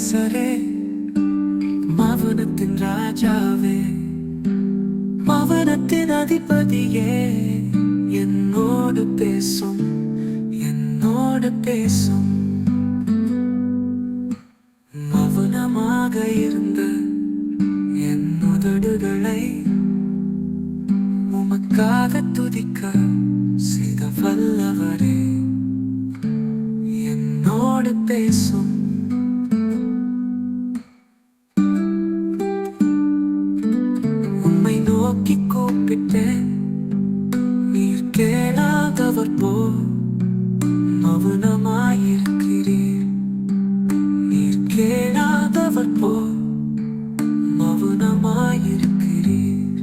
நேசரே மவனத்தின் ராஜாவே மவனத்தின் அதிபதியே. என்னோடு பேசும் என்னோடு பேசும். மௌனமாக இருந்த என் உதடுகளை உமக்காக துதிக்க செய்த வல்லவரே என்னோடு பேசும் நோக்கி கூப்பிட்டேன் நீர் கேளாதவர் போல் மௌனமாயிருக்கிறீர் நீர் கேளாதவர் போல் மௌனமாயிருக்கிறீர்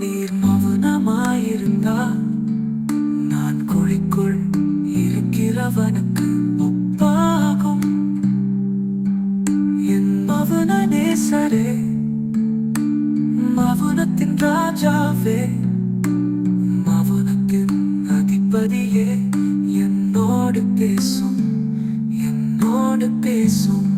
நீர் மௌனமாயிருந்தால் நான் குழிக்குள் இருக்கிறவனுக்கு நேசரே மவுனத்தின் ராஜாவே. மவுனத்தின் அதிபதியே. என்னோடு பேசும் என்னோடு பேசும்.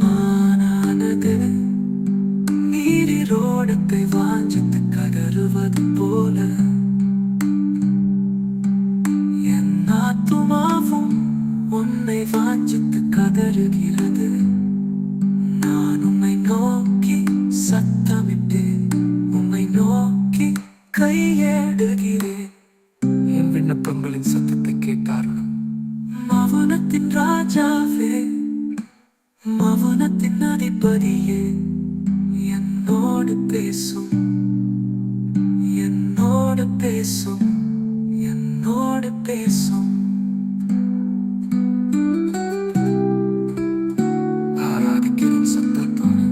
மானானது நீரிரோடத்தை வாஞ்சித்து கதறுவது போல. என் ஆத்துமாவும் உன்னை வாஞ்சித்து கதறுகிறது. நான் உம்மை நோக்கி சத்தமிட்டு உம்மை நோக்கி கையேடுகிறேன். என் விண்ணப்பங்களின் சத்தத்தை கேட்டார்கள். மவுனத்தின் ராஜாவே மவுனத்தின் அதிபதியே. என்னோடு பேசும் என்னோடு பேசும் என்னோடு பேசும். ஆராதிக்கிறேன் சத்தத்தோடு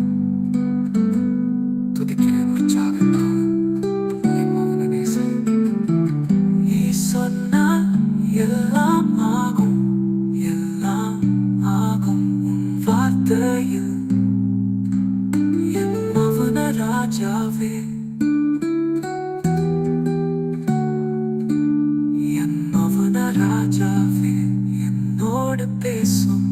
துதிக்கிறேன் உற்சாகத்தோடு. நீ சொன்னால் எல்லாம் ஆகும் எல்லாம் ஆகும். உன் வார்த்தையில் ராஜாவே என் மவன ராஜாவே என்னோடு பேசும்